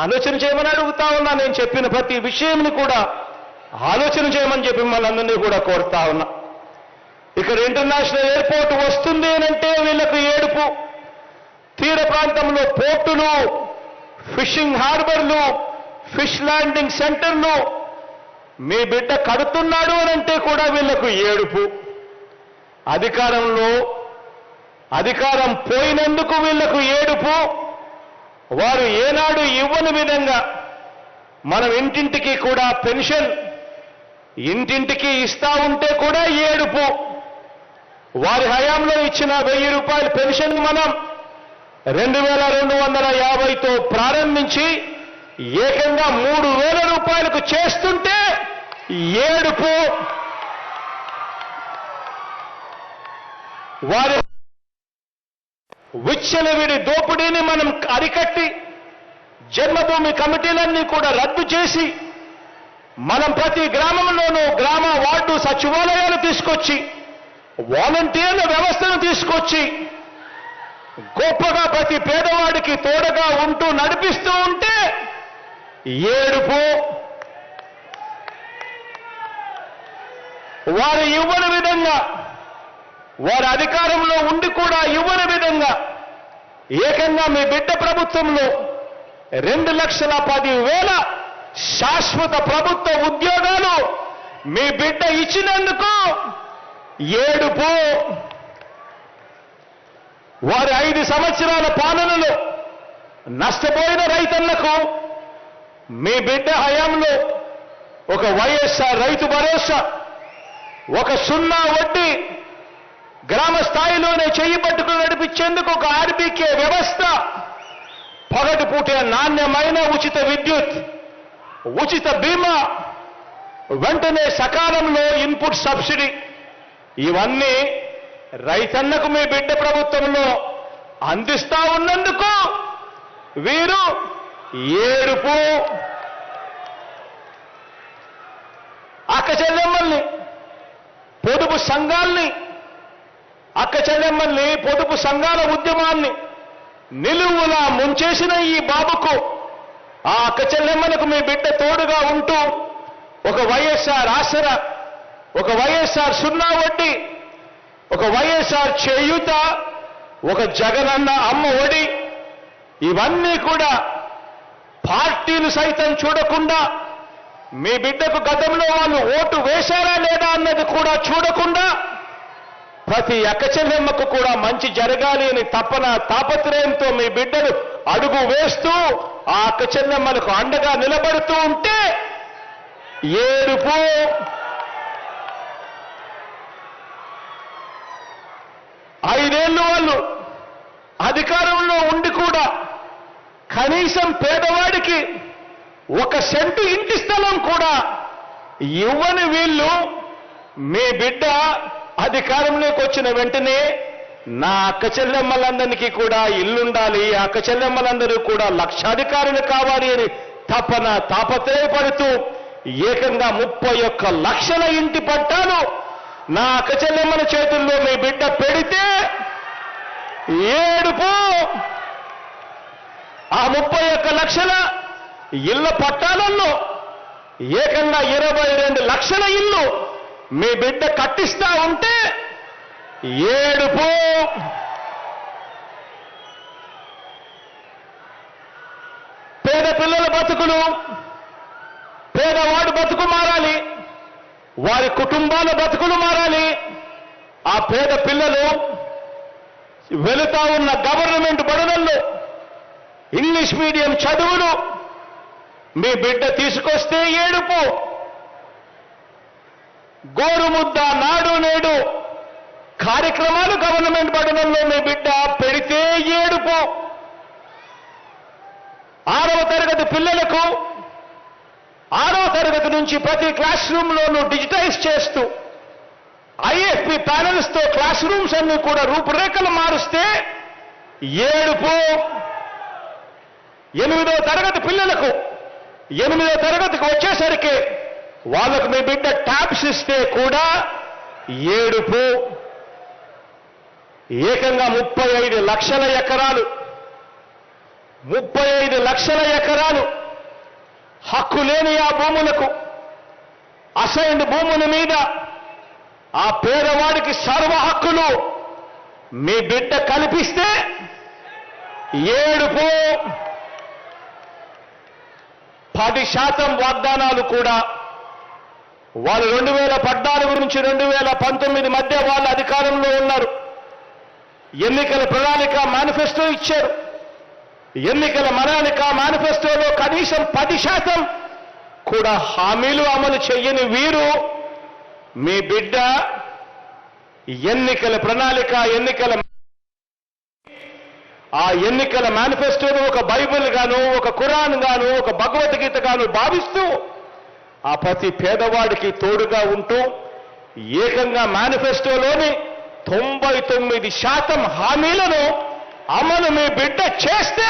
ఆలోచన చేయమని అడుగుతా ఉన్నా నేను చెప్పిన ప్రతి విషయంని కూడా ఆలోచన చేయమని చెప్పి మనందరినీ కూడా కోరుతా ఉన్నా. ఇక్కడ ఇంటర్నేషనల్ ఎయిర్పోర్ట్ వస్తుంది అంటే వీళ్ళకు ఏడుపు. తీర ప్రాంతంలో పోర్టులు ఫిషింగ్ హార్బర్లు ఫిష్ ల్యాండింగ్ సెంటర్లు. మీ బిడ్డ కడుతున్నాడు అంటే కూడా వీళ్ళకు ఏడుపు. అధికారంలో అధికారం పోయినందుకు వీళ్ళకు ఏడుపు. వారు ఏనాడు ఇవ్వని విధంగా మనం ఇంటింటికి కూడా పెన్షన్ ఇంటింటికి ఇస్తా ఉంటే కూడా ఏడుపు. వారి హయాంలో ఇచ్చిన వెయ్యి రూపాయల పెన్షన్ మనం రెండు వేల రెండు వందల యాభైతో ప్రారంభించి ఏకంగా మూడు వేల రూపాయలకు చేస్తుంటే ఏడుపు. వారి విచ్చలవిడి దోపిడీని మనం అరికట్టి జన్మభూమి కమిటీలన్నీ కూడా రద్దు చేసి మనం ప్రతి గ్రామంలోనూ గ్రామ వార్డు సచివాలయాలు తీసుకొచ్చి వాలంటీర్ల వ్యవస్థను తీసుకొచ్చి గొప్పగా ప్రతి పేదవాడికి తోడగా ఉంటూ నడిపిస్తూ ఉంటే ఏడుపు. వారు ఇవ్వని విధంగా వారి అధికారంలో ఉండి కూడా ఇవ్వని విధంగా ఏకంగా మీ బిడ్డ ప్రభుత్వంలో రెండు లక్షల పది వేల శాశ్వత ప్రభుత్వ ఉద్యోగాలు మీ బిడ్డ ఇచ్చినందుకు ఏడుపు. వారి ఐదు సంవత్సరాల పాలనలో నష్టపోయిన రైతన్నకు మీ బిడ్డ హయాంలో ఒక వైఎస్ఆర్ రైతు భరోసా ఒక సున్నా వడ్డీ గ్రామ స్థాయిలోనే చెయ్యి పట్టుకుని నడిపించేందుకు ఒక ఆర్బీకే వ్యవస్థ పగటి పూటే నాణ్యమైన ఉచిత విద్యుత్ ఉచిత బీమా వెంటనే సకాలంలో ఇన్పుట్ సబ్సిడీ. ఇవన్నీ రైతన్నకు మీ బిడ్డ ప్రభుత్వంలో అందిస్తా ఉన్నందుకు వీరు ఏడుపు. అక్క చెల్లెమ్మల్ని పొదుపు సంఘాల్ని అక్క చెల్లెమ్మల్ని పొదుపు సంఘాల ఉద్యమాన్ని నిలువులా ముంచేసిన ఈ బాబుకు ఆ అక్క చెల్లెమ్మలకు మీ బిడ్డ తోడుగా ఉంటూ ఒక వైఎస్ఆర్ ఆసర ఒక వైఎస్ఆర్ సున్నా వడ్డీ ఒక వైఎస్ఆర్ చేయూత ఒక జగనన్న అమ్మ ఒడి ఇవన్నీ కూడా పార్టీలు సైతం చూడకుండా మీ బిడ్డకు గతంలో వాళ్ళు ఓటు వేశారా లేదా అన్నది కూడా చూడకుండా ప్రతి అక్కచెల్లెమ్మకు కూడా మంచి జరగాలి అని తపన తాపత్రయంతో మీ బిడ్డలు అడుగు వేస్తూ ఆ అక్కచెల్లెమ్మలకు అండగా నిలబడుతూ ఉంటే ఏడుపు. ఐదేళ్ళు వాళ్ళు అధికారంలో ఉండి కూడా కనీసం పేదవాడికి ఒక సెంటు ఇంటి స్థలం కూడా ఇవ్వని వీళ్ళు మీ బిడ్డ అధికారంలోకి వచ్చిన వెంటనే నా అక్క చెల్లెమ్మలందరికీ కూడా ఇల్లుండాలి అక్క చెల్లెమ్మలందరూ కూడా లక్షాధికారులు కావాలి అని తపన తాపత్రయపడుతూ ఏకంగా ముప్పై ఒక్క లక్షల ఇంటి పట్టాలు నా అక్క చెల్లెమ్మల చేతుల్లో మీ బిడ్డ పెడితే ఏడుపు. ఆ ముప్పై ఒక్క లక్షల ఇళ్ళ పట్టాలలో ఏకంగా ఇరవై రెండు లక్షల ఇల్లు మీ బిడ్డ కట్టిస్తా ఉంటే ఏడుపు. పేద పిల్లల బతుకులు పేదవాడు బతుకు మారాలి వారి కుటుంబాల బతుకులు మారాలి. ఆ పేద పిల్లలు వెళుతా ఉన్న గవర్నమెంట్ బడులలో ఇంగ్లీష్ మీడియం చదువులు మీ బిడ్డ తీసుకొస్తే ఏడుపు. గోరుముద్ద నాడు నేడు కార్యక్రమాలు గవర్నమెంట్ బడులలో మీ బిడ్డ పెడితే ఏడుపు. ఆరవ తరగతి పిల్లలకు ఆరవ తరగతి నుంచి ప్రతి క్లాస్ రూమ్లోనూ డిజిటైజ్ చేస్తూ ఐఎఫ్పి ప్యానల్స్తో క్లాస్ రూమ్స్ అన్ని కూడా రూపురేఖలు మారుస్తే ఏడుపు. ఎనిమిదో తరగతి పిల్లలకు ఎనిమిదో తరగతికి వచ్చేసరికి వాళ్ళకు మీ బిడ్డ ట్యాబ్స్ ఇస్తే కూడా ఏడుపు. ఏకంగా ముప్పై ఐదు లక్షల ఎకరాలు. ముప్పై ఐదు లక్షల ఎకరాలు హక్కు లేని ఆ భూములకు అసైన్డ్ భూముల మీద ఆ పేదవాడికి సర్వ హక్కులు మీ బిడ్డ కల్పిస్తే ఏడుపు. పది శాతం వాగ్దానాలు కూడా వాళ్ళు రెండు వేల పద్నాలుగు నుంచి రెండు వేల పంతొమ్మిది మధ్య వాళ్ళు అధికారంలో ఉన్నారు. ఎన్నికల ప్రణాళిక మేనిఫెస్టో ఇచ్చారు. ఎన్నికల ప్రణాళిక మేనిఫెస్టోలో కనీసం పది శాతం కూడా హామీలు అమలు చెయ్యని వీరు మీ బిడ్డ ఎన్నికల ప్రణాళిక ఎన్నికల ఆ ఎన్నికల మేనిఫెస్టోను ఒక బైబిల్ గాను ఒక ఖురాన్ గాను ఒక భగవద్గీత గాను భావిస్తూ ఆ ప్రతి పేదవాడికి తోడుగా ఉంటూ ఏకంగా మేనిఫెస్టోలోని తొంభై తొమ్మిది శాతం హామీలను అమలు మీ బిడ్డ చేస్తే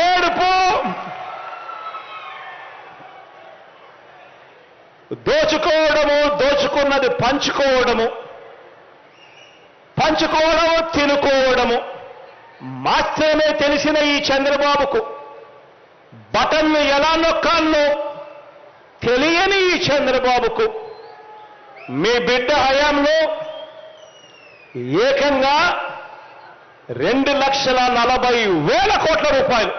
ఏడుపు దోచుకోవడము దోచుకున్నది పంచుకోవడము పంచుకోవడము తినుకోవడము మాత్రమే తెలిసిన ఈ చంద్రబాబుకు బటన్ను ఎలా నొక్కాలో తెలియని ఈ చంద్రబాబుకు మీ బిడ్డ హయాంలో ఏకంగా రెండు లక్షల నలభై వేల కోట్ల రూపాయలు.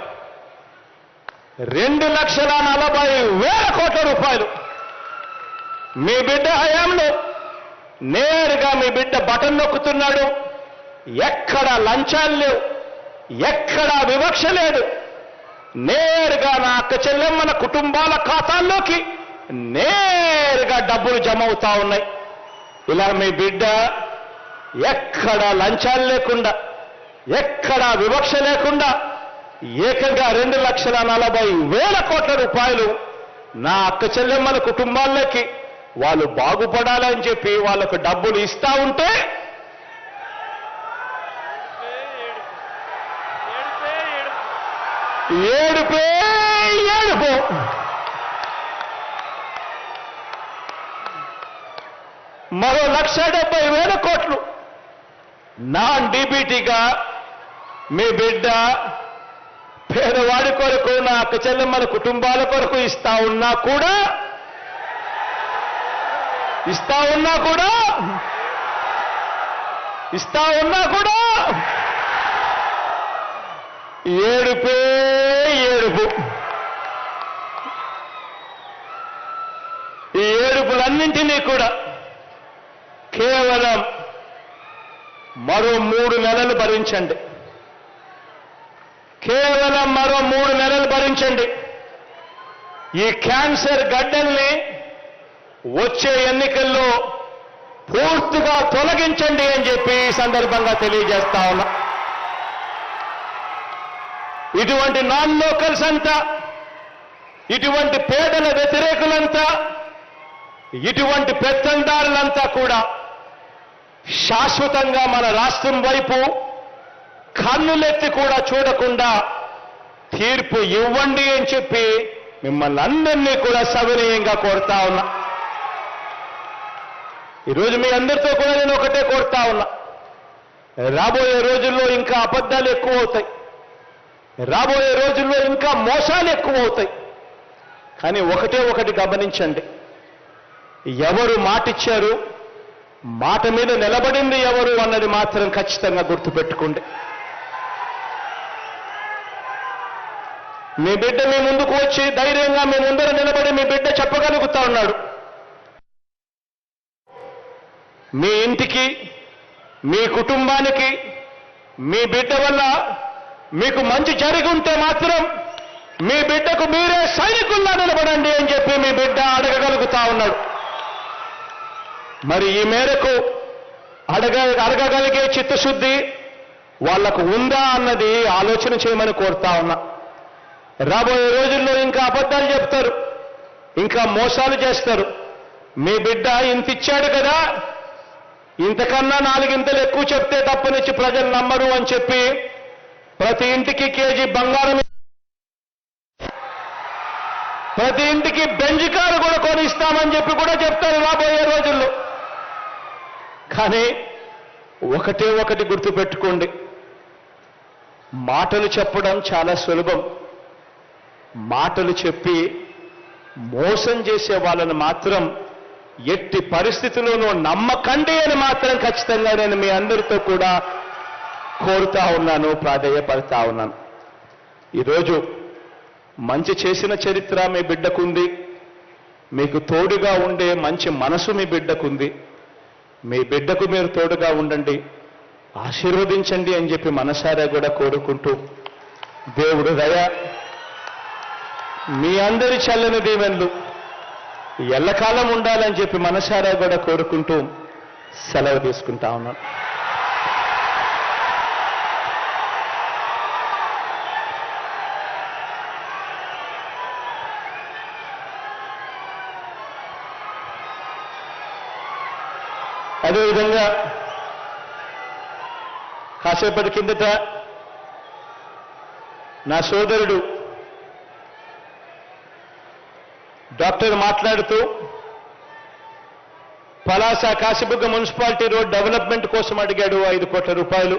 రెండు లక్షల నలభై వేల కోట్ల రూపాయలు. మీ బిడ్డ హయాంలో నేరుగా మీ బిడ్డ బటన్ నొక్కుతున్నాడు. ఎక్కడ లంచాలు లేవు. ఎక్కడ వివక్ష లేదు. నేరుగా నా అక్క చెల్లెమ్మల కుటుంబాల ఖాతాల్లోకి నేరుగా డబ్బులు జమ అవుతా ఉన్నాయి. ఇలా మీ బిడ్డ ఎక్కడ లంచాలు లేకుండా ఎక్కడ వివక్ష లేకుండా ఏకంగా రెండు లక్షల నలభై వేల కోట్ల రూపాయలు నా అక్క చెల్లెమ్మల కుటుంబాల్లోకి వాళ్ళు బాగుపడాలని చెప్పి వాళ్ళకు డబ్బులు ఇస్తా ఉంటే ఏడుపే ఏడుపు. మరో లక్ష డెబ్బై వేల కోట్లు. నాన్ డీబీటీగా మీ బిడ్డ పేదవాడి కొరకు నా అక్క చెల్లెమ్మల కుటుంబాల కొరకు ఇస్తా ఉన్నా కూడా ఇస్తా ఉన్నా కూడా ఇస్తా ఉన్నా కూడా ఏడుపే ఏడుపు. ఈ ఏడుపులన్నింటినీ కూడా కేవలం మరో మూడు నెలలు భరించండి. కేవలం మరో మూడు నెలలు భరించండి. ఈ క్యాన్సర్ గడ్డల్ని వచ్చే ఎన్నికల్లో పూర్తిగా తొలగించండి అని చెప్పి ఈ సందర్భంగా తెలియజేస్తా ఉన్నా. ఇటువంటి నాన్ లోకల్స్ అంతా ఇటువంటి పేదల వ్యతిరేకులంతా ఇటువంటి పెత్తందారులంతా కూడా శాశ్వతంగా మన రాష్ట్రం వైపు కన్నులెత్తి కూడా చూడకుండా తీర్పు ఇవ్వండి అని చెప్పి మిమ్మల్ని అందరినీ కూడా సవినయంగా కోరుతా ఉన్నా. ఈరోజు మీ అందరితో కూడా నేను ఒకటే కోరుతా ఉన్నా. రాబోయే రోజుల్లో ఇంకా అబద్ధాలు ఎక్కువ అవుతాయి. రాబోయే రోజుల్లో ఇంకా మోసాలు ఎక్కువ అవుతాయి కానీ ఒకటే ఒకటి గమనించండి. ఎవరు మాటిచ్చారు? మాట మీద నిలబడింది ఎవరు అన్నది మాత్రం ఖచ్చితంగా గుర్తుపెట్టుకోండి. మీ బిడ్డ మీ ముందుకు వచ్చి ధైర్యంగా మీ ముందర నిలబడి మీ బిడ్డ చెప్పగలుగుతా ఉన్నాడు. మీ ఇంటికి మీ కుటుంబానికి మీ బిడ్డ వల్ల మీకు మంచి జరిగి ఉంటే మాత్రం మీ బిడ్డకు మీరే సైనికుల్లా నిలబడండి అని చెప్పి మీ బిడ్డ అడగగలుగుతా ఉన్నాడు. మరి ఈ మేరకు అడగ అడగగలిగే చిత్తశుద్ధి వాళ్ళకు ఉందా అన్నది ఆలోచన చేయమని కోరుతా ఉన్నా. రాబోయే రోజుల్లో ఇంకా అబద్ధాలు చెప్తారు ఇంకా మోసాలు చేస్తారు. మీ బిడ్డ ఇంత ఇచ్చాడు కదా ఇంతకన్నా నాలుగింతలు ఎక్కువ చెప్తే తప్పనిచ్చి ప్రజలు నమ్మరు అని చెప్పి ప్రతి ఇంటికి కేజీ బంగారం ప్రతి ఇంటికి బెంజ్ కారు కూడా కొనిస్తామని చెప్పి కూడా చెప్తారు రాబోయే రోజుల్లో. కానీ ఒకటే ఒకటి గుర్తుపెట్టుకోండి మాటలు చెప్పడం చాలా సులభం. మాటలు చెప్పి మోసం చేసే వాళ్ళని మాత్రం ఎట్టి పరిస్థితుల్లోనూ నమ్మకండి అని మాత్రం ఖచ్చితంగా నేను మీ అందరితో కూడా కోరుతా ఉన్నాను ప్రాధేయపడతా ఉన్నాను. ఈరోజు మంచి చేసిన చరిత్ర మీ బిడ్డకుంది మీకు తోడుగా ఉండే మంచి మనసు మీ బిడ్డకుంది. మీ బిడ్డకు మీరు తోడుగా ఉండండి ఆశీర్వదించండి అని చెప్పి మనసారా కూడా కోరుకుంటూ దేవుడు దయ మీ అందరి చల్లని దీవెన్లు ఎల్లకాలం ఉండాలని చెప్పి మనసారా కూడా కోరుకుంటూ సెలవు తీసుకుంటా ఉన్నాను. అదేవిధంగా కాసేపటి కిందట నా సోదరుడు డాక్టర్ మాట్లాడుతూ Palasa Kasibugga municipality road development కోసం అడిగాడు ఐదు కోట్ల రూపాయలు.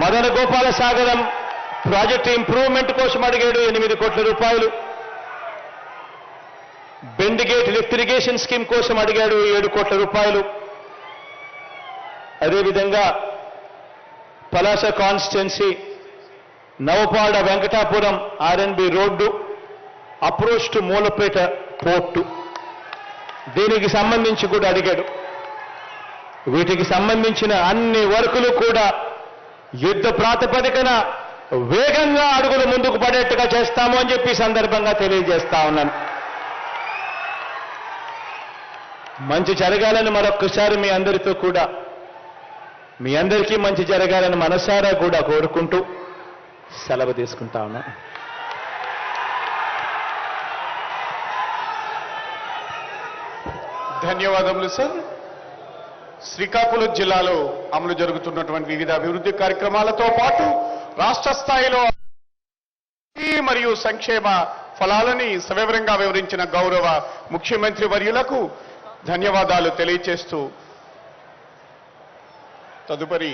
మదన గోపాల సాగరం ప్రాజెక్ట్ ఇంప్రూవ్మెంట్ కోసం అడిగాడు ఎనిమిది కోట్ల రూపాయలు. బెండిగేట్ లిఫ్ట్ ఇరిగేషన్ స్కీమ్ కోసం అడిగాడు ఏడు కోట్ల రూపాయలు. అదేవిధంగా Palasa constituency Navapada Venkatapuram RNB road approach to Mulapeta port. దీనికి సంబంధించి కూడా అడిగాడు. వీటికి సంబంధించిన అన్ని వర్కులు కూడా యుద్ధ ప్రాతిపదికన వేగంగా అడుగులు ముందుకు పడేట్టుగా చేస్తాము అని చెప్పి సందర్భంగా తెలియజేస్తా ఉన్నాను. మంచి జరగాలని మరొక్కసారి మీ అందరితో కూడా. మీ అందరికీ మంచి జరగాలని మనసారా కూడా కోరుకుంటూ సెలవు తీసుకుంటా ఉన్నా. ధన్యవాదములు సార్. శ్రీకాకుళం జిల్లాలో అమలు జరుగుతున్నటువంటి వివిధ అభివృద్ధి కార్యక్రమాలతో పాటు రాష్ట్ర స్థాయిలో మరియు సంక్షేమ ఫలాలని సవివరంగా వివరించిన గౌరవ ముఖ్యమంత్రి వర్యులకు ధన్యవాదాలు తెలియచేస్తూ తదుపరి